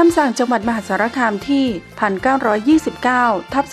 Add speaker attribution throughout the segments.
Speaker 1: คำสั่งจังหวัดมหาสารคามที่ 1929 ทับ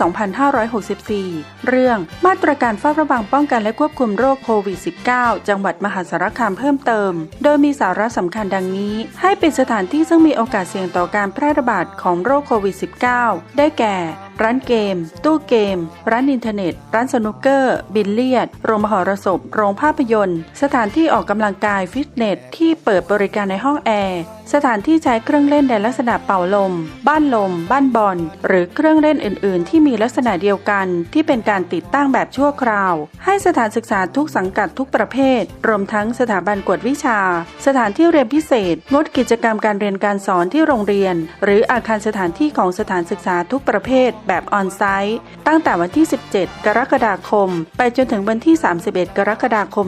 Speaker 1: 2564 เรื่องมาตรการเฝ้าระวังป้องกันและควบคุมโรคโควิด -19 จังหวัดมหาสารคามเพิ่มเติม โดยมีสาระสำคัญดังนี้ ให้เป็นสถานที่ซึ่งมีโอกาสเสี่ยงต่อการแพร่ระบาดของโรคโควิด -19 ได้แก่ร้านเกม ตู้เกม ร้านอินเทอร์เน็ต ร้านสนุกเกอร์ บิลเลียด โรงมหรสพ โรงภาพยนตร์ สถานที่ออกกำลังกายฟิตเนส ที่เปิดบริการในห้องแอร์สถานที่ใช้เครื่องเล่นในลักษณะเป่าลม บ้านลม บ้านบอล หรือเครื่องเล่นอื่น ๆ ที่มีลักษณะเดียวกันที่เป็นการติดตั้งแบบชั่วคราว ให้สถานศึกษาทุกสังกัดทุกประเภท รวมทั้งสถาบันกวดวิชา สถานที่เรียนพิเศษ งดกิจกรรมการเรียนการสอนที่โรงเรียน หรืออาคารสถานที่ของสถานศึกษาทุกประเภทแบบออนไซต์ตั้งแต่วันที่ 17 กรกฎาคม ไปจนถึงวันที่ 31 กรกฎาคม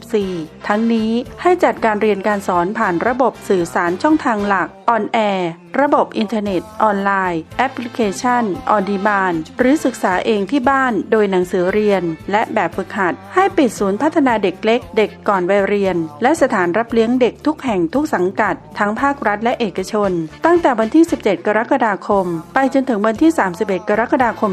Speaker 1: 2564 ทั้งนี้ให้จัดการเรียนการสอนผ่านระบบสื่อสารช่องทางหลัก ออนแอร์ ระบบอินเทอร์เน็ต ออนไลน์ แอปพลิเคชัน ออนดีมานหรือศึกษาเองที่บ้านโดยหนังสือเรียน และแบบฝึกหัด ให้ปิดศูนย์พัฒนาเด็กเล็ก เด็กก่อนวัยเรียน และสถานรับเลี้ยงเด็กทุกแห่งทุกสังกัด ทั้งภาครัฐและเอกชน ตั้งแต่วันที่ 17 กรกฎาคม ไปจนถึงวันที่ 31 กรกฎาคม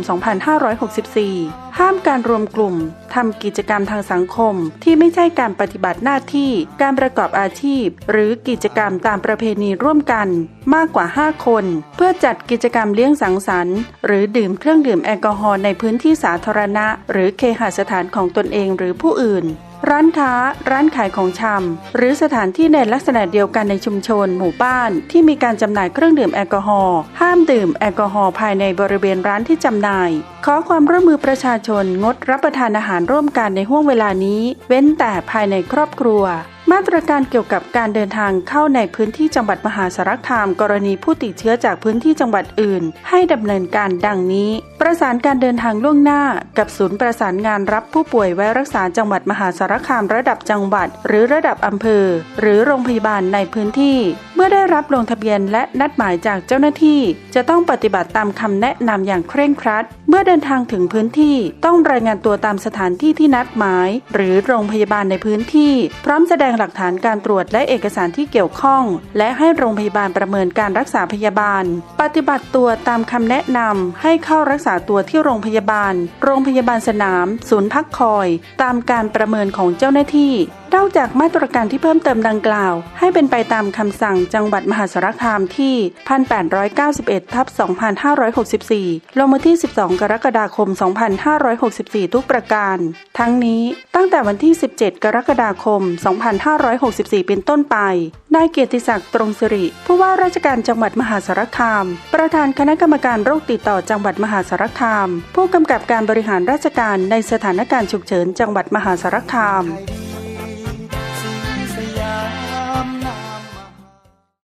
Speaker 1: 2564 ห้ามการรวมกลุ่มทำกิจกรรมทางสังคม ที่ไม่ใช่การปฏิบัติหน้าที่ การประกอบอาชีพ หรือกิจกรรมตามประเพณีร่วมกัน มากกว่า 5 คน เพื่อจัดกิจกรรมเลี้ยงสังสรรค์ หรือดื่มเครื่องดื่มแอลกอฮอล์ในพื้นที่สาธารณะ หรือเคหสถานของตนเองหรือผู้อื่น ร้านค้า ร้านขายของชำหรือสถานที่ในลักษณะเดียวกันในชุมชน หมู่บ้าน ที่มีการจำหน่ายเครื่องดื่มแอลกอฮอล์ห้ามดื่มแอลกอฮอล์ภายในบริเวณร้านที่จำหน่าย ขอความร่วมมือประชาชนงดรับประทานอาหารร่วมกันในห่วงเวลานี้ เว้นแต่ภายในครอบครัว มาตรการเกี่ยวกับการเดินทางเข้าในพื้นที่จังหวัดมหาสารคาม กรณีผู้ติดเชื้อจากพื้นที่จังหวัดอื่น ให้ดำเนินการดังนี้ ประสานการเดินทางล่วงหน้า กับศูนย์ประสานงานรับผู้ป่วยไว้รักษาจังหวัดมหาสารคามระดับจังหวัด หรือระดับอำเภอ หรือโรงพยาบาลในพื้นที่ เมื่อได้รับลงทะเบียนและนัดหมายจากเจ้าหน้าที่ จะต้องปฏิบัติตามคำแนะนำอย่างเคร่งครัด เมื่อเดินทางถึงพื้นที่ต้องรายงานตัวตามสถานที่ที่นัดหมาย หรือโรงพยาบาลในพื้นที่ พร้อมแสดงหลักฐานการตรวจและเอกสารที่เกี่ยวข้อง และให้โรงพยาบาลประเมินการรักษาพยาบาล ปฏิบัติตัวตามคำแนะนำให้เข้ารักษาตัวที่โรงพยาบาล โรงพยาบาลสนาม ศูนย์พักคอย ตามการประเมินของเจ้าหน้าที่นอกจากมาตรการที่เพิ่มเติมดังกล่าว ให้เป็นไปตามคำสั่งจังหวัดมหาสารคามที่ 1891ทับ2564 ลงมาที่ 12 กรกฎาคม 2564 ทุกประการ ทั้งนี้ตั้งแต่วันที่ 17 กรกฎาคม 2564 เป็นต้นไป นายเกียรติศักดิ์ตรงสิริ ผู้ว่าราชการจังหวัดมหาสารคาม ประธานคณะกรรมการโรคติดต่อจังหวัดมหาสารคาม ผู้กำกับการบริหารราชการในสถานการณ์ฉุกเฉินจังหวัดมหาสารคาม